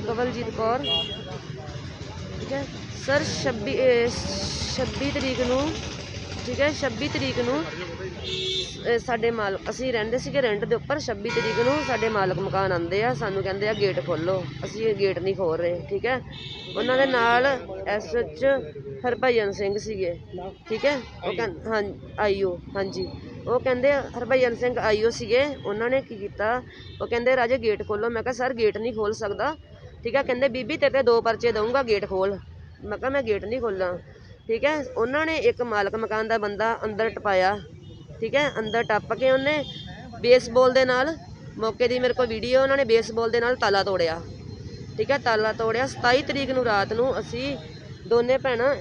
ਕਵਲਜੀਤ ਕੌਰ। ਠੀਕ ਹੈ। ਸਰ 26 ਅਹ 26 ਤਰੀਕ ਨੂੰ, ਠੀਕ ਹੈ 26 ਤਰੀਕ ਨੂੰ ਸਾਡੇ ਮਾਲਕ ਅਸੀਂ ਰਹਿੰਦੇ ਸੀਗੇ ਰੈਂਟ ਦੇ ਉੱਪਰ 26 ਤਰੀਕ ਨੂੰ ਸਾਡੇ ਮਾਲਕ ਮਕਾਨ ਆਂਦੇ ਆ। ਸਾਨੂੰ ਕਹਿੰਦੇ ਆ ਗੇਟ ਖੋਲੋ ਅਸੀਂ ਇਹ ਗੇਟ ਨਹੀਂ ਖੋਲ ਰਹੇ, ਠੀਕ ਹੈ। ਉਹਨਾਂ ਦੇ ਨਾਲ ਐਸਐਚ ਹਰਭਜਨ ਸਿੰਘ ਸੀਗੇ, ਠੀਕ ਹੈ। ਉਹ ਕਹਿੰਦੇ ਹਾਂ ਆਈਓ ਹਾਂਜੀ। ਉਹ ਕਹਿੰਦੇ ਹਰਭਜਨ ਸਿੰਘ ਆਈਓ ਸੀਗੇ। ਉਹਨਾਂ ਨੇ ਕੀ ਕੀਤਾ? ਉਹ ਕਹਿੰਦੇ, ਰਾਜੇ ਗੇਟ ਖੋਲੋ ਮੈਂ ਕਿਹਾ, ਸਰ ਗੇਟ ਨਹੀਂ ਖੋਲ ਸਕਦਾ। ਠੀਕ ਹੈ ਕਹਿੰਦੇ, ਬੀਬੀ, ਤੇਰੇ ਤੇ ਦੋ ਪਰਚੇ ਦਊਂਗਾ ਗੇਟ ਖੋਲ। ਮੈਂ ਕਿਹਾ, ਮੈਂ ਗੇਟ ਨਹੀਂ ਖੋਲਾਂ। ਠੀਕ ਹੈ ਉਹਨਾਂ ਨੇ ਇੱਕ ਮਾਲਕ ਮਕਾਨ ਦਾ ਬੰਦਾ ਅੰਦਰ ਟਪਾਇਆ। ਠੀਕ ਹੈ ਅੰਦਰ ਟੱਪ ਕੇ ਉਹਨੇ ਬੇਸਬਾਲ ਦੇ ਨਾਲ ਮੌਕੇ ਦੀ ਮੇਰੇ ਕੋਲ ਵੀਡੀਓ, ਉਹਨਾਂ ਨੇ ਬੇਸਬਾਲ ਦੇ ਨਾਲ ਤਾਲਾ ਤੋੜਿਆ। ਠੀਕ ਹੈ ਤਾਲਾ ਤੋੜਿਆ। 27 ਤਰੀਕ ਨੂੰ ਰਾਤ ਨੂੰ ਅਸੀਂ ਦੋਨੇ ਭੈਣਾਂ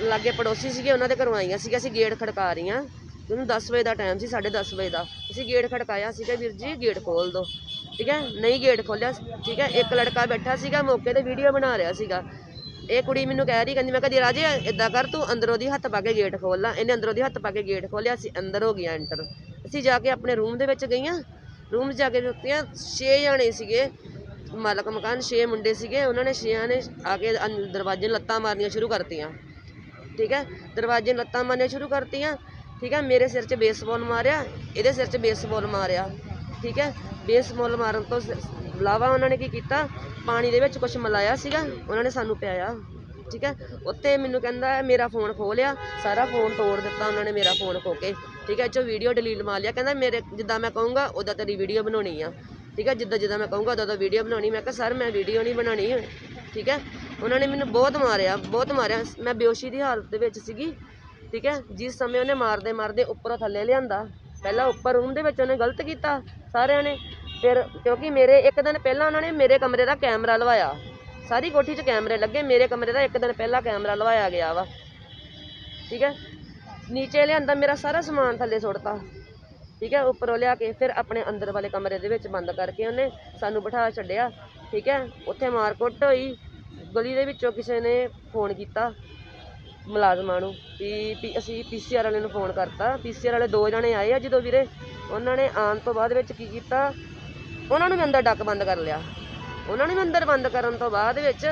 ਲਾਗੇ ਪੜੋਸੀ ਸੀਗੇ, ਉਹਨਾਂ ਦੇ ਘਰੋਂ ਆਈਆਂ ਸੀਗੇ ਅਸੀਂ ਗੇਟ ਖੜਕਾ ਰਹੀਆਂ। ਉਹਨੂੰ 10 ਵਜੇ ਦਾ ਟਾਈਮ ਸੀ 10:30 ਵਜੇ ਦਾ। ਅਸੀਂ ਗੇਟ ਖੜਕਾਇਆ ਸੀਗਾ ਵੀਰ ਜੀ, ਗੇਟ ਖੋਲ ਦਿਓ ਠੀਕ ਹੈ, ਨਹੀਂ ਗੇਟ ਖੋਲਿਆ ਠੀਕ ਹੈ, ਇੱਕ ਲੜਕਾ ਬੈਠਾ ਸੀਗਾ, ਮੌਕੇ ਤੇ ਵੀਡੀਓ ਬਣਾ ਰਿਹਾ ਸੀਗਾ। ਇਹ ਕੁੜੀ ਮੈਨੂੰ ਕਹਿ ਰਹੀ, ਕਹਿੰਦੀ, ਮੈਂ ਕਹਦੀ ਰਾਜੇ ਇਦਾਂ ਕਰ, ਤੂੰ ਅੰਦਰੋਂ ਦੀ ਹੱਥ ਪਾ ਕੇ ਗੇਟ ਖੋਲ ਲਾ। ਇਹਨੇ ਅੰਦਰੋਂ ਦੀ ਹੱਥ ਪਾ ਕੇ ਗੇਟ ਖੋਲਿਆ ਅਸੀਂ ਅੰਦਰ ਹੋ ਗਿਆ ਐਂਟਰ ਅਸੀਂ ਜਾ ਕੇ ਆਪਣੇ ਰੂਮ ਦੇ ਵਿੱਚ ਗਈਆਂ। ਰੂਮ 'ਚ ਜਾ ਕੇ ਰੁਕੀਆਂ 6 ਜਣੇ ਸੀਗੇ, ਮਾਲਕ ਮਕਾਨ 6 ਮੁੰਡੇ ਸੀਗੇ। ਉਹਨਾਂ ਨੇ ਛੇਆਂ ਨੇ ਆ ਕੇ ਅੰ- ਦਰਵਾਜ਼ੇ ਨੂੰ ਲੱਤਾਂ ਮਾਰਨੀਆਂ ਸ਼ੁਰੂ ਕਰਤੀਆਂ। ਠੀਕ ਹੈ, ਦਰਵਾਜ਼ੇ ਨੂੰ ਲੱਤਾਂ ਮਾਰਨੀਆਂ ਸ਼ੁਰੂ ਕਰਤੀਆਂ। ਠੀਕ ਹੈ, ਮੇਰੇ ਸਿਰ 'ਚ ਬੇਸਬਾਲ ਮਾਰਿਆ, ਇਹਦੇ ਸਿਰ 'ਚ ਬੇਸਬਾਲ ਮਾਰਿਆ। ਠੀਕ ਹੈ? ਬੇਸਬਾਲ ਮਾਰਨ ਤੋਂ ਇਲਾਵਾ ਉਹਨਾਂ ਨੇ ਕੀ ਕੀਤਾ? ਪਾਣੀ ਦੇ ਵਿੱਚ ਕੁਝ ਮਿਲਾਇਆ ਸੀਗਾ, ਉਹਨਾਂ ਨੇ ਸਾਨੂੰ ਪਿਆਇਆ, ਠੀਕ ਹੈ? ਉੱਤੇ ਮੈਨੂੰ ਕਹਿੰਦਾ, ਮੇਰਾ ਫੋਨ ਖੋਹ ਲਿਆ, ਸਾਰਾ ਫੋਨ ਤੋੜ ਦਿੱਤਾ ਉਹਨਾਂ ਨੇ ਮੇਰਾ ਫੋਨ ਖੋ ਕੇ, ਠੀਕ ਹੈ? ਇਹ 'ਚੋਂ ਵੀਡੀਓ ਡਿਲੀਟ ਮਾਰ ਲਿਆ, ਕਹਿੰਦਾ ਮੇਰੇ, ਜਿੱਦਾਂ ਮੈਂ ਕਹੂੰਗਾ ਉਦਾਂ ਤੇਰੀ ਵੀਡੀਓ ਬਣਾਉਣੀ ਆ, ਠੀਕ ਹੈ? ਜਿੱਦਾਂ ਜਿੱਦਾਂ ਮੈਂ ਕਹੂੰਗਾ ਉਦਾਂ ਦਾ ਵੀਡੀਓ ਬਣਾਉਣੀ, ਮੈਂ ਕਿਹਾ, ਸਰ, ਮੈਂ ਵੀਡੀਓ ਨਹੀਂ ਬਣਾਉਣੀ ਠੀਕ ਹੈ? ਉਹਨਾਂ ਨੇ ਮੈਨੂੰ ਬਹੁਤ ਮਾਰਿਆ ਬਹੁਤ ਮਾਰਿਆ, ਮੈਂ ਬੇਹੋਸ਼ੀ ਦੀ ਹਾਲਤ ਦੇ ਵਿੱਚ ਸੀਗੀ, ਠੀਕ ਹੈ? ਜਿਸ ਸਮੇਂ ਉਹਨੇ ਮਾਰਦੇ ਮਾਰਦੇ ਉੱਪਰੋਂ ਥੱਲੇ ਲਿਆਂਦਾ, ਪਹਿਲਾਂ ਉੱਪਰ ਰੂਮ ਦੇ ਵਿੱਚ ਉਹਨੇ ਗਲਤ ਕੀਤਾ ਸਾਰਿਆਂ ਨੇ। ਫਿਰ ਕਿਉਂਕਿ ਮੇਰੇ ਇੱਕ ਦਿਨ ਪਹਿਲਾਂ ਉਹਨਾਂ ਨੇ ਮੇਰੇ ਕਮਰੇ ਦਾ ਕੈਮਰਾ ਲਵਾਇਆ। ਸਾਰੀ ਕੋਠੀ 'ਚ ਕੈਮਰੇ ਲੱਗੇ, ਮੇਰੇ ਕਮਰੇ ਦਾ ਇੱਕ ਦਿਨ ਪਹਿਲਾਂ ਕੈਮਰਾ ਲਵਾਇਆ ਗਿਆ ਵਾ। ਠੀਕ ਹੈ? ਨੀਚੇ ਲਿਆਂਦਾ ਮੇਰਾ ਸਾਰਾ ਸਮਾਨ ਥੱਲੇ ਸੁੱਟਤਾ। ਠੀਕ ਹੈ? ਉੱਪਰੋਂ ਲਿਆ ਕੇ ਫਿਰ ਆਪਣੇ ਅੰਦਰ ਵਾਲੇ ਕਮਰੇ ਦੇ ਵਿੱਚ ਬੰਦ ਕਰਕੇ ਉਹਨੇ ਸਾਨੂੰ ਬਿਠਾ ਛੱਡਿਆ। ਠੀਕ ਹੈ? ਉੱਥੇ ਮਾਰਕੁੱਟ ਹੋਈ। ਗਲੀ ਦੇ ਵਿੱਚੋਂ ਕਿਸੇ ਨੇ ਫੋਨ ਕੀਤਾ। ਮੁਲਾਜ਼ਮਾਂ ਨੂੰ ਵੀ ਪੀ ਅਸੀਂ ਪੀਸੀਆਰ ਵਾਲੇ ਨੂੰ ਫੋਨ ਕਰਤਾ। ਪੀਸੀਆਰ ਵਾਲੇ ਦੋ ਜਣੇ ਆਏ ਆ ਜਦੋਂ ਵੀਰੇ, ਉਹਨਾਂ ਨੇ ਆਉਣ ਤੋਂ ਬਾਅਦ ਵਿੱਚ ਕੀ ਕੀਤਾ? ਉਹਨਾਂ ਨੂੰ ਵੀ ਅੰਦਰ ਡੱਕ ਬੰਦ ਕਰ ਲਿਆ। ਉਹਨਾਂ ਨੂੰ ਵੀ ਅੰਦਰ ਬੰਦ ਕਰਨ ਤੋਂ ਬਾਅਦ ਵਿੱਚ,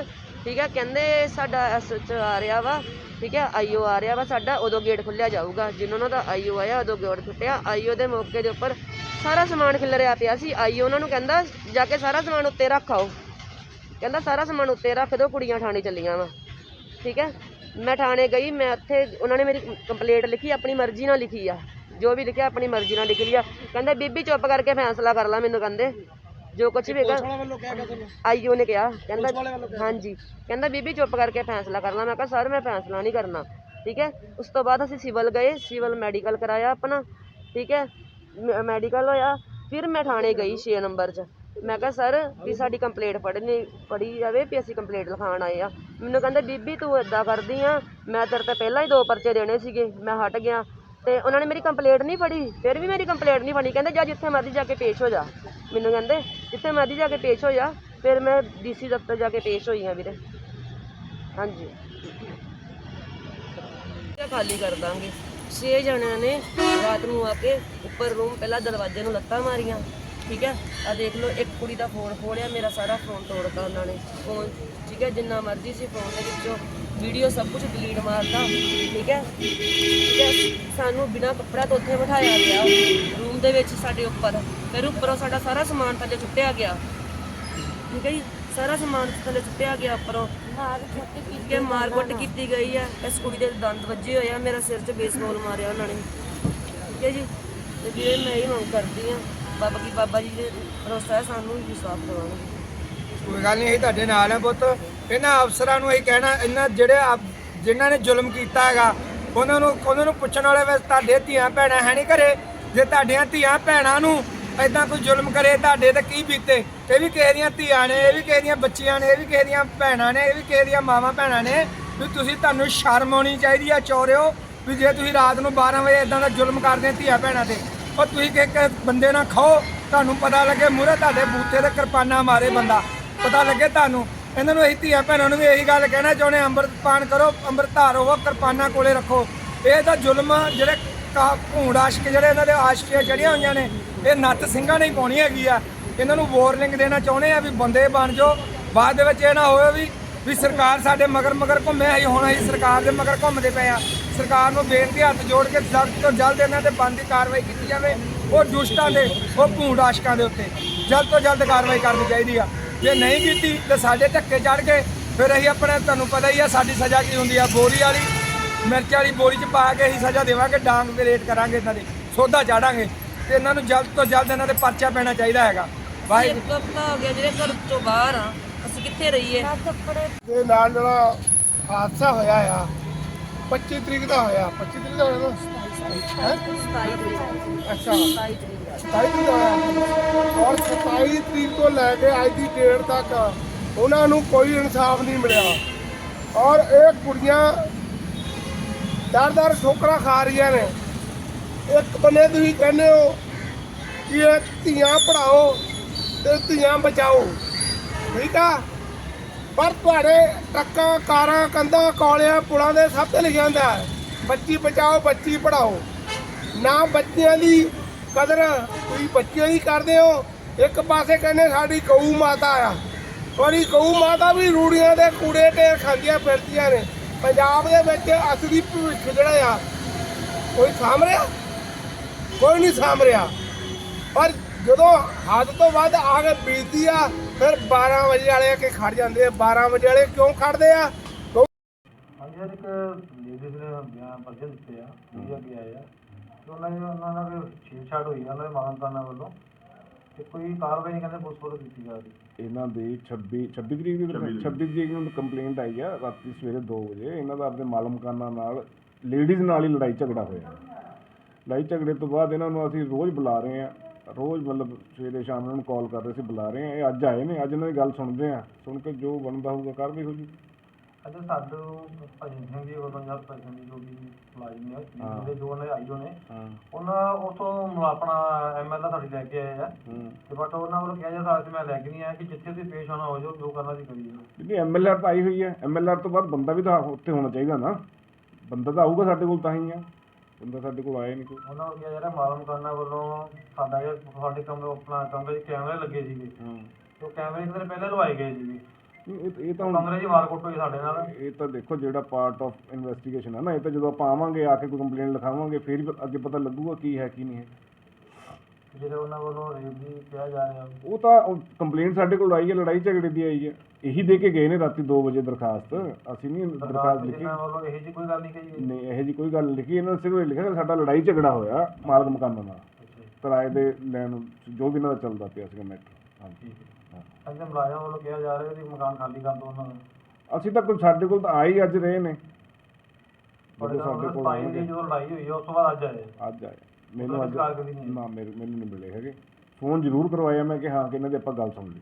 ਠੀਕ ਹੈ ਕਹਿੰਦੇ ਸਾਡਾ ਐਸਐਚ ਆ ਰਿਹਾ ਵਾ, ਠੀਕ ਹੈ ਆਈਓ ਆ ਰਿਹਾ ਵਾ ਸਾਡਾ, ਉਦੋਂ ਗੇਟ ਖੁੱਲਿਆ ਜਾਊਗਾ। ਜਿੰਨਾਂ ਉਹਨਾਂ ਦਾ ਆਈਓ ਆਇਆ, ਉਦੋਂ ਗੇਟ ਟੁੱਟਿਆ ਆਈਓ ਦੇ ਮੌਕੇ ਦੇ ਉੱਪਰ ਸਾਰਾ ਸਮਾਨ ਖਿਲਰਿਆ ਪਿਆ ਸੀ। ਆਈਓ ਉਹਨਾਂ ਨੂੰ ਕਹਿੰਦਾ, ਜਾ ਕੇ ਸਾਰਾ ਸਮਾਨ ਉੱਤੇ ਰੱਖ ਆਓ। ਕਹਿੰਦਾ, ਸਾਰਾ ਸਮਾਨ ਉੱਤੇ ਰੱਖ ਦਿਓ ਕੁੜੀਆਂ ਠਾਣੇ ਚੱਲੀਆਂ ਵਾ। ਠੀਕ ਹੈ ਮੈਂ ਥਾਣੇ ਗਈ ਮੈਂ ਉੱਥੇ ਉਹਨਾਂ ਨੇ ਮੇਰੀ ਕੰਪਲੇਂਟ ਲਿਖੀ ਆਪਣੀ ਮਰਜ਼ੀ ਨਾਲ ਲਿਖੀ ਆ। ਜੋ ਵੀ ਲਿਖਿਆ ਆਪਣੀ ਮਰਜ਼ੀ ਨਾਲ ਲਿਖ ਲਿਆ। ਕਹਿੰਦਾ ਬੀਬੀ ਚੁੱਪ ਕਰਕੇ ਫੈਸਲਾ ਕਰ ਲੈ ਮੈਨੂੰ ਕਹਿੰਦੇ। ਜੋ ਕੁਝ ਵੀ ਹੈਗਾ ਆਈਓ ਨੇ ਕਿਹਾ ਕਹਿੰਦਾ ਹਾਂਜੀ। ਕਹਿੰਦਾ ਬੀਬੀ ਚੁੱਪ ਕਰਕੇ ਫੈਸਲਾ ਕਰ ਲੈ। ਮੈਂ ਕਿਹਾ ਸਰ ਮੈਂ ਫੈਸਲਾ ਨਹੀਂ ਕਰਨਾ। ਠੀਕ ਹੈ? ਉਸ ਤੋਂ ਬਾਅਦ ਅਸੀਂ ਸਿਵਲ ਗਏ। ਸਿਵਲ ਮੈਡੀਕਲ ਕਰਾਇਆ ਆਪਣਾ। ਠੀਕ ਹੈ? ਮੈਡੀਕਲ ਹੋਇਆ। ਫਿਰ ਮੈਂ ਥਾਣੇ ਗਈ 6 ਨੰਬਰ 'ਚ। ਮੈਂ ਕਿਹਾ ਸਰ ਵੀ ਸਾਡੀ ਕੰਪਲੇਂਟ ਪੜ੍ਹਨੀ ਪੜੀ ਜਾਵੇ ਵੀ ਅਸੀਂ ਕੰਪਲੇਂਟ ਲਿਖਾਉਣ ਆਏ ਆ। ਮੈਨੂੰ ਕਹਿੰਦੇ, ਬੀਬੀ ਤੂੰ ਇਦਾਂ ਕਰਦੀ ਆ, ਮੈਂ ਤੇਰੇ ਤੇ ਪਹਿਲਾਂ ਹੀ ਦੋ ਪਰਚੇ ਦੇਣੇ ਸੀਗੇ, ਮੈਂ ਹਟ ਗਿਆ। ਤੇ ਉਹਨਾਂ ਨੇ ਮੇਰੀ ਕੰਪਲੇਂਟ ਨਹੀਂ ਪੜੀ ਫਿਰ ਵੀ ਮੇਰੀ ਕੰਪਲੇਂਟ ਨਹੀਂ ਪੜੀ ਕਹਿੰਦੇ, ਜਾ ਜਿੱਥੇ ਮਰਜ਼ੀ ਜਾ ਕੇ ਪੇਸ਼ ਹੋ ਜਾ। ਮੈਨੂੰ ਕਹਿੰਦੇ, ਜਿੱਥੇ ਮਰਜ਼ੀ ਜਾ ਕੇ ਪੇਸ਼ ਹੋ ਜਾ। ਫਿਰ ਮੈਂ ਡੀਸੀ ਦਫ਼ਤਰ ਜਾ ਕੇ ਪੇਸ਼ ਹੋਈ ਹਾਂ ਵੀਰੇ। ਹਾਂਜੀ। ਖਾਲੀ ਕਰ ਦਾਂਗੇ। ਛੇ ਜਣਿਆਂ ਨੇ ਰਾਤ ਨੂੰ ਆ ਕੇ ਉੱਪਰ ਰੂਮ ਪਹਿਲਾਂ ਦਰਵਾਜ਼ੇ ਨੂੰ ਲੱਤਾਂ ਮਾਰੀਆਂ। ਠੀਕ ਹੈ? ਆ ਦੇਖ ਲਓ ਇੱਕ ਕੁੜੀ ਦਾ ਫੋਨ ਖੋਲਿਆ ਮੇਰਾ ਸਾਰਾ ਫੋਨ ਤੋੜਤਾ ਉਹਨਾਂ ਨੇ। ਫੋਨ ਠੀਕ ਹੈ? ਜਿੰਨਾ ਮਰਜ਼ੀ ਸੀ ਫੋਨ ਦੇ ਵਿੱਚੋਂ ਵੀਡੀਓ ਸਭ ਕੁਝ ਡਿਲੀਟ ਮਾਰਤਾ ਠੀਕ ਹੈ? ਠੀਕ ਹੈ? ਸਾਨੂੰ ਬਿਨਾਂ ਕੱਪੜਾ ਤੋਂ ਉੱਥੇ ਬਿਠਾਇਆ ਗਿਆ ਰੂਮ ਦੇ ਵਿੱਚ ਸਾਡੇ ਉੱਪਰ। ਫਿਰ ਉੱਪਰੋਂ ਸਾਡਾ ਸਾਰਾ ਸਮਾਨ ਥੱਲੇ ਸੁੱਟਿਆ ਗਿਆ। ਠੀਕ ਹੈ ਜੀ? ਸਾਰਾ ਸਮਾਨ ਥੱਲੇ ਸੁੱਟਿਆ ਗਿਆ ਉੱਪਰੋਂ। ਮਾਰ ਕੁੱਟ ਮਾਰਕੁੱਟ ਕੀਤੀ ਗਈ ਆ ਇਸ ਕੁੜੀ ਦੇ ਦੰਦ ਵੱਜੇ ਹੋਏ ਆ ਮੇਰਾ ਸਿਰ 'ਚ ਬੇਸਬਾਲ ਮਾਰਿਆ ਉਹਨਾਂ ਨੇ। ਠੀਕ ਹੈ ਜੀ? ਤੇ ਵੀਰੇ ਮੈਂ ਇਹ ਮੰਗ ਕਰਦੀ ਆ ਬਾਬਾ ਕੀ ਬਾਬਾ ਜੀ ਦੇ ਭਰੋਸਾ ਹੈ, ਸਾਨੂੰ ਵਿਸ਼ਵਾਸ ਦਿਵਾਉਣਗੇ ਕੋਈ ਗੱਲ ਨਹੀਂ, ਅਸੀਂ ਤੁਹਾਡੇ ਨਾਲ ਆ ਪੁੱਤ। ਇਹਨਾਂ ਅਫਸਰਾਂ ਨੂੰ ਅਸੀਂ ਕਹਿਣਾ, ਇਹਨਾਂ ਜਿਹੜੇ ਆਪ- ਜਿਨ੍ਹਾਂ ਨੇ ਜ਼ੁਲਮ ਕੀਤਾ ਹੈਗਾ, ਉਹਨਾਂ ਨੂੰ ਉਹਨਾਂ ਨੂੰ ਪੁੱਛਣ ਵਾਲੇ ਵੇ ਤੁਹਾਡੇ ਧੀਆਂ ਭੈਣਾਂ ਹੈ ਨਹੀਂ ਘਰੇ। ਜੇ ਤੁਹਾਡੀਆਂ ਧੀਆਂ ਭੈਣਾਂ ਨੂੰ ਐਦਾਂ ਕੋਈ ਜ਼ੁਲਮ ਕਰੇ, ਤੁਹਾਡੇ ਤੇ ਕੀ ਬੀਤੇ? ਇਹ ਵੀ ਕਿਸੇ ਦੀਆਂ ਧੀਆਂ ਨੇ, ਇਹ ਵੀ ਕਿਸੇ ਦੀਆਂ ਬੱਚੀਆਂ ਨੇ, ਇਹ ਵੀ ਕਿਸੇ ਦੀਆਂ ਭੈਣਾਂ ਨੇ, ਇਹ ਵੀ ਕਿਸੇ ਦੀਆਂ ਮਾਵਾਂ ਭੈਣਾਂ ਨੇ ਵੀ ਤੁਸੀਂ ਤੁਹਾਨੂੰ ਸ਼ਰਮ ਆਉਣੀ ਚਾਹੀਦੀ ਆ, ਚੋਰਿਓ, ਵੀ ਜੇ ਤੁਸੀਂ ਰਾਤ ਨੂੰ 12 ਵਜੇ ਇਦਾਂ ਦਾ ਜ਼ੁਲਮ ਕਰਦੇ ਆ ਧੀਆਂ ਭੈਣਾਂ ਤੇ। ਉਹ ਤੁਸੀਂ ਕਿ ਇੱਕ ਬੰਦੇ ਨਾਲ ਖਾਓ, ਤੁਹਾਨੂੰ ਪਤਾ ਲੱਗੇ ਮੂਹਰੇ ਤੁਹਾਡੇ ਬੂਥੇ ਤੇ ਕਿਰਪਾਨਾ ਮਾਰੇ ਬੰਦਾ। ਪਤਾ ਲੱਗੇ ਤੁਹਾਨੂੰ। ਇਹਨਾਂ ਨੂੰ ਅਸੀਂ ਧੀਆਂ ਭੈਣਾਂ ਨੂੰ ਵੀ ਇਹੀ ਗੱਲ ਕਹਿਣਾ ਚਾਹੁੰਦੇ ਅੰਮ੍ਰਿਤ ਪਾਨ ਕਰੋ ਅੰਮ੍ਰਿਤ ਧਾਰੋ ਉਹ ਕਿਰਪਾਨਾਂ ਕੋਲੇ ਰੱਖੋ। ਇਹ ਤਾਂ ਜ਼ੁਲਮ ਜਿਹੜੇ ਕਾ- ਭੂੰਡ ਆਸ਼ਕ, ਜਿਹੜੇ ਇਹਨਾਂ ਦੇ ਆਸ਼ਕੀਆਂ ਚੜੀਆਂ ਹੋਈਆਂ ਨੇ, ਇਹ ਨੱਤ ਸਿੰਘਾਂ ਨੇ ਪਾਉਣੀ ਹੈਗੀ ਆ। ਇਹਨਾਂ ਨੂੰ ਵਾਰਨਿੰਗ ਦੇਣਾ ਚਾਹੁੰਦੇ ਆ ਵੀ ਬੰਦੇ ਬਣ ਜਾਓ। ਬਾਅਦ ਦੇ ਵਿੱਚ ਇਹ ਨਾ ਹੋਵੇ ਵੀ ਵੀ ਸਰਕਾਰ ਸਾਡੇ ਮਗਰ ਮਗਰ ਘੁੰਮੇ, ਅਸੀਂ ਹੁਣ ਅਸੀਂ ਸਰਕਾਰ ਦੇ ਮਗਰ ਘੁੰਮਦੇ ਪਏ ਆ। ਸਰਕਾਰ ਨੂੰ ਬੇਨਤੀ ਹੱਥ ਜੋੜ ਕੇ ਜਲਦ ਤੋਂ ਜਲਦ ਇਹਨਾਂ ਤੇ ਬੰਦੀ ਕਾਰਵਾਈ ਕੀਤੀ ਜਾਵੇ ਉਹ ਦੁਸ਼ਟਾਂ ਦੇ ਉਹ ਭੂੰਡ ਆਸ਼ਕਾਂ ਦੇ ਉੱਤੇ। ਜਲਦ ਤੋਂ ਜਲਦ ਕਾਰਵਾਈ ਕਰਨੀ ਚਾਹੀਦੀ ਆ। ਜੇ ਨਹੀਂ ਕੀਤੀ ਤੇ ਸਾਡੇ ਧੱਕੇ ਚੜ ਕੇ ਫਿਰ ਅਸੀਂ ਆਪਣੇ ਤੁਹਾਨੂੰ ਪਤਾ ਹੀ ਆ ਸਾਡੀ ਸਜ਼ਾ ਕੀ ਹੁੰਦੀ ਆ? ਬੋਰੀ ਵਾਲੀ ਮਿਰਚ ਵਾਲੀ ਬੋਰੀ 'ਚ ਪਾ ਕੇ ਅਸੀਂ ਸਜ਼ਾ ਦੇਵਾਂਗੇ ਡਾਂਗ ਤੇ ਰੇਟ ਕਰਾਂਗੇ ਇਹਨਾਂ ਦੇ ਸੋਧਾ ਚਾੜਾਂਗੇ। ਤੇ ਇਹਨਾਂ ਨੂੰ ਜਲਦ ਤੋਂ ਜਲਦ ਇਹਨਾਂ ਦੇ ਪਰਚਾ ਪੈਣਾ ਚਾਹੀਦਾ ਹੈਗਾ। ਵਾਹਿਗੁਰੂ ਹਫ਼ਤਾ ਹੋ ਗਿਆ ਜਿਹੜੇ ਘਰ ਤੋਂ ਬਾਹਰ ਆ ਅਸੀਂ ਕਿੱਥੇ ਰਹੀਏ? ਦੇ ਨਾਲ ਜਿਹੜਾ ਹਾਦਸਾ ਹੋਇਆ ਆ। 25 ਤਰੀਕ ਦਾ ਹੋਇਆ 25 ਤਰੀਕ ਦਾ ਹੋਇਆ ਨਾ 27 ਤਰੀਕ ਅੱਛਾ। 27 ਤਰੀਕ ਦਾ ਹੋਇਆ ਔਰ 27 ਤਰੀਕ ਤੋਂ ਲੈ ਕੇ ਅੱਜ ਦੀ ਡੇਟ ਤੱਕ ਉਹਨਾਂ ਨੂੰ ਕੋਈ ਇਨਸਾਫ ਨਹੀਂ ਮਿਲਿਆ। ਔਰ ਇਹ ਕੁੜੀਆਂ ਦਰ ਦਰ ਠੋਕਰਾਂ ਖਾ ਰਹੀਆਂ ਨੇ। ਇੱਕ ਬੰਨੇ ਤੁਸੀਂ ਕਹਿੰਦੇ ਹੋ ਕਿ ਇਹ ਧੀਆਂ ਪੜਾਓ ਤੇ ਧੀਆਂ ਬਚਾਓ। ਠੀਕ ਆ? ਪਰ ਤੁਹਾਡੇ ਟਰੱਕਾਂ, ਕਾਰਾਂ, ਕੰਧਾਂ, ਕੌਲਿਆਂ, ਪੁਲਾਂ ਦੇ ਸਭ ਤੇ ਲਿਖਿਆ ਹੁੰਦਾ ਹੈ, ਬੱਚੀ ਬਚਾਓ, ਬੱਚੀ ਪੜਾਓ ਨਾ ਬੱਚਿਆਂ ਦੀ ਕਦਰ ਤੁਸੀਂ ਬੱਚਿਆਂ ਦੀ ਕਰਦੇ ਹੋ, ਇੱਕ ਪਾਸੇ ਕਹਿੰਦੇ ਸਾਡੀ ਗਊ ਮਾਤਾ ਆ। ਔਰੀ ਗਊ ਮਾਤਾ ਵੀ ਰੂੜੀਆਂ ਦੇ ਕੂੜੇ ਢੇਰ ਖਾਂਦੀਆਂ ਫਿਰਦੀਆਂ ਨੇ। ਪੰਜਾਬ ਦੇ ਵਿੱਚ ਅਸਲੀ ਭਵਿੱਖ ਜਿਹੜਾ ਆ, ਕੋਈ ਸਾਂਭ ਰਿਹਾ? ਕੋਈ ਨਹੀਂ ਸਾਂਭ ਰਿਹਾ। ਪਰ ਜਦੋਂ ਹੱਦ ਤੋਂ ਵੱਧ ਆ ਕੇ ਬੀਤਦੀ ਆ ਫਿਰ 12 ਵਜੇ ਵਾਲੇ ਆ ਕੇ ਖੜ ਜਾਂਦੇ ਆ। 12 ਵਜੇ ਵਾਲੇ ਕਿਉਂ ਖੜਦੇ ਆ? ਕਿਉਂ? ਹਾਂਜੀ ਅੱਜ ਇੱਕ ਲੇਡੀਜ਼ ਨੇ ਬਿਆਨ ਪਰਚੇ ਦਿੱਤੇ ਆ ਮੀਡੀਆ ਕੇ ਆਏ ਆ ਤੇ ਉਹਨਾਂ ਨੇ ਉਹਨਾਂ ਨਾਲ ਵੀ ਛੇੜਛਾੜ ਹੋਈ ਆ ਉਹਨਾਂ ਦੇ ਮਾਨਤਾਨਾ ਵੱਲੋਂ। ਤੇ ਕੋਈ ਕਾਰਵਾਈ ਨਹੀਂ ਕਹਿੰਦੇ ਪੁਲਿਸ ਵੱਲੋਂ ਕੀਤੀ ਜਾ ਰਹੀ। ਇਹਨਾਂ ਦੇ 26 26 ਤਰੀਕ ਦੀ 26 ਤਰੀਕ। ਨੂੰ ਕੰਪਲੇਂਟ ਆਈ ਆ ਰਾਤੀ ਸਵੇਰੇ 2 ਵਜੇ। ਇਹਨਾਂ ਦਾ ਆਪਣੇ ਮਾਲਮ ਮਕਾਨਾਂ ਨਾਲ ਲੇਡੀਜ਼ ਨਾਲ ਹੀ ਲੜਾਈ ਝਗੜਾ ਹੋਇਆ। ਲੜਾਈ ਝਗੜੇ ਤੋਂ ਬਾਅਦ ਇਹਨਾਂ ਨੂੰ ਅਸੀਂ ਰੋਜ਼ ਬੁਲਾ ਰਹੇ ਆ। ਰੋਜ਼ ਮਤਲਬ ਸਵੇਰੇ ਸ਼ਾਮ ਨੂੰ ਕਾਲ ਕਰ ਰਹੇ ਸੀ ਬੁਲਾ ਰਹੇ ਆ। ਇਹ ਅੱਜ ਆਏ ਨੇ ਅੱਜ ਇਹਨਾਂ ਦੀ ਗੱਲ ਸੁਣਦੇ ਆ। ਸੁਣ ਕੇ ਜੋ ਬਣਦਾ ਹੋਊਗਾ ਕਾਰਵਾਈ ਹੋ ਜੂ। ਅੱਜ ਸਾਨੂੰ ਭਜਨ ਸਿੰਘ ਜੀ ਵੱਲੋਂ ਜਾਂ ਭਜਨ ਜੋ ਵੀ ਮੁਲਾਜ਼ਮ ਨੇ ਜਿਹੜੇ ਜੋ ਉਹਨਾਂ ਦੇ ਆਈਓ ਨੇ ਉਹਨਾਂ ਉਥੋਂ ਆਪਣਾ ਐਮਐਲਏ ਸਾਡੀ ਲੈ ਕੇ ਆਏ ਆ। ਤੇ ਬਟ ਉਹਨਾਂ ਵੱਲੋਂ ਕਿਹਾ ਜਾਂਦਾ ਸੀ ਮੈਂ ਲੈ ਕੇ ਨਹੀਂ ਆਇਆ ਕਿ ਜਿੱਥੇ ਤੁਸੀਂ ਪੇਸ਼ ਹੋਣਾ ਹੋ ਜਾਓ ਜੋ ਕਰਨਾ ਸੀ ਕਰੀਏ ਜਿਹੜੀ ਐਮਐਲਆਰ ਤਾਂ ਆਈ ਹੋਈ ਹੈ ਐਮਐਲਆਰ ਤੋਂ ਬਾਅਦ ਬੰਦਾ ਵੀ ਤਾਂ ਉੱਥੇ ਹੋਣਾ ਚਾਹੀਦਾ ਨਾ। ਬੰਦਾ ਤਾਂ ਆਊਗਾ ਸਾਡੇ ਕੋਲ ਤਾਂ ਹੀ ਆ। ਬੰਦਾ ਸਾਡੇ ਕੋਲ ਆਇਆ ਨਹੀਂ ਕੋਈ। ਉਹਨਾਂ ਨੂੰ ਕਿਹਾ ਜਿਹੜਾ ਮਾਲਮ ਕਰਨਾ ਵੱਲੋਂ ਸਾਡਾ ਇਹ ਸਾਡੇ ਕਮਰੇ ਆਪਣਾ ਕਮਰੇ 'ਚ ਕੈਮਰੇ ਲੱਗੇ ਸੀਗੇ। ਹਾਂ। ਤੇ ਉਹ ਕੈਮਰੇ ਇੱਕ ਦਿਨ ਪਹਿਲਾਂ ਲਵਾਏ ਗਏ ਸੀਗੇ। ਨਹੀਂ, ਇਹ ਇਹ ਤਾਂ ਹੁਣ ਕਮਰੇ 'ਚ ਮਾਰਕੁੱਟ ਹੋਈ ਸਾਡੇ ਨਾਲ। ਇਹ ਤਾਂ ਦੇਖੋ ਜਿਹੜਾ ਪਾਰਟ ਆਫ ਇਨਵੈਸਟੀਗੇਸ਼ਨ ਹੈ ਨਾ ਇਹ ਤਾਂ ਜਦੋਂ ਆਪਾਂ ਆਵਾਂਗੇ ਆ ਕੇ ਕੋਈ ਕੰਪਲੇਂਟ ਲਿਖਾਵਾਂਗੇ ਫਿਰ ਹੀ ਪ- ਅੱਗੇ ਪਤਾ ਲੱਗੂਗਾ ਕੀ ਹੈ ਕੀ ਨਹੀਂ ਹੈ। ਜਿਹੜੇ ਉਹਨਾਂ ਵੱਲੋਂ ਰੇਪ ਦੀ ਕਿਹਾ ਜਾ ਰਿਹਾ। ਉਹ ਤਾਂ ਕੰਪਲੇਂਟ ਸਾਡੇ ਕੋਲ ਆਈ ਹੈ ਲੜਾਈ ਝਗੜੇ ਦੀ ਆਈ ਹੈ। ਇਹੀ ਦੇ ਕੇ ਗਏ ਨੇ ਰਾਤੀ 2 ਵਜੇ ਦਰਖਾਸਤ। ਅਸੀਂ ਨਹੀਂ ਦਰਖਾਸਤ ਲਿਖੀ। ਜਿਨ੍ਹਾਂ ਵੱਲੋਂ ਇਹੋ ਜਿਹੀ ਕੋਈ ਗੱਲ ਨਹੀਂ ਕਹੀ ਗਈ। ਨਹੀਂ ਇਹੋ ਜੀ ਕੋਈ ਗੱਲ ਨਹੀਂ ਲਿਖੀ। ਇਹਨਾਂ ਨੇ ਸਿਰਫ ਇਹ ਲਿਖਿਆ ਕਿ ਸਾਡਾ ਲੜਾਈ ਝਗੜਾ ਹੋਇਆ ਮਾਲਕ ਮਕਾਨਾਂ ਨਾਲ। ਕਿਰਾਏ ਦੇ ਲੈਣ ਜੋ ਵੀ ਇਹਨਾਂ ਦਾ ਚੱਲਦਾ ਪਿਆ ਸੀਗਾ ਮੈਟਰ ਹਾਂਜੀ। ਠੀਕ ਹੈ। ਮੁਲਾਜ਼ਮ ਵੱਲੋਂ ਕਿਹਾ ਜਾ ਰਿਹਾ ਕਿ ਮਕਾਨ ਖਾਲੀ ਕਰ ਦਿਓ ਉਹਨਾਂ ਦਾ ਅਸੀਂ ਤਾਂ ਕੋਈ ਸਾਡੇ ਕੋਲ ਤਾਂ ਆਏ ਹੀ ਅੱਜ ਰਹੇ ਨੇ। ਜਦੋਂ ਸਾਡੇ ਕੋਲ ਦੀ ਆਉਣਗੇ ਜਦੋਂ ਲੜਾਈ ਹੋਈ ਹੈ ਉਸ ਤੋਂ ਬਾਅਦ ਅੱਜ ਆਏ ਅੱਜ ਆਏ ਮੈਨੂੰ ਅੱਜ ਨਾ ਮੇਰੇ ਮੈਨੂੰ ਨਹੀਂ ਮਿਲੇ ਹੈਗੇ। ਫੋਨ ਜ਼ਰੂਰ ਕਰਵਾਇਆ ਮੈਂ ਕਿ ਹਾਂ ਕਿ ਇਹਨਾਂ ਦੀ ਆਪਾਂ ਗੱਲ ਸੁਣ ਲਈ।